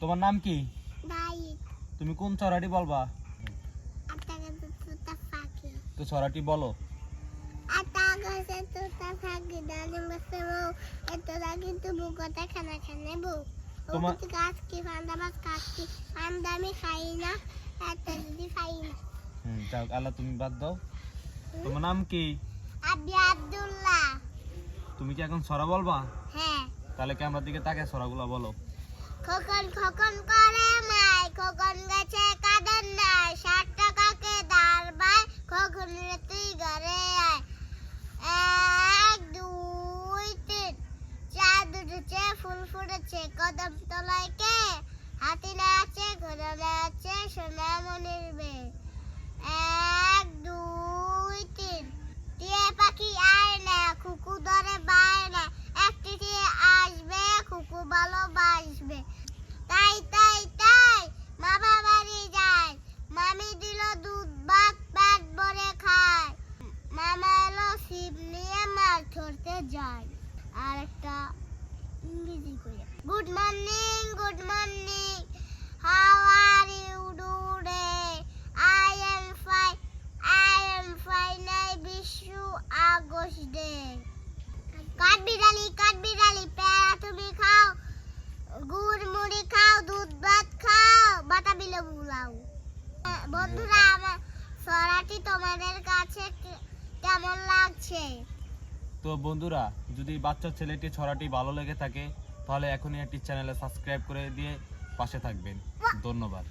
তোমার নাম কি? তুমি কোন ছড়াটি বলবা? তো ছড়াটি বলো। আল্লাহ তুমি বাদ দাও। তোমার নাম কি? আবি আব্দুল্লাহ। তুমি কি এখন ছড়া বলবা? হ্যাঁ। তাহলে ক্যামেরার দিকে তাকে ছড়াগুলো বলো। খোকন খোকন করে মাই খোকন গেছে কাদের নাই ষাট টাকাকে দাঁড় ভাই খোকন তুই ঘরে আয়। এক, দুই, তিন, চার, দুটো ফুল ফুটেছে, কদম মাছ ধরতে যায় আর একটা ইংরেজি করে। Good morning good morning how are you today I am fine I am fine I wish you a good day কাঠ বিড়ালি কাঠ বিড়ালি, প্যারা তুমি খাও। গুড় মুড়ি খাও, দুধ ভাত খাও, বাতাবি লেবু লাও। বন্ধুরা, আমার সরাটি তোমাদের কাছে কেমন লাগছে? তো বন্ধুরা যদি বাচ্চা ছেলেটি ছড়াটি ভালো লেগে থাকে তাহলে এখনই একটি চ্যানেলে সাবস্ক্রাইব করে দিয়ে পাশে থাকবেন। ধন্যবাদ।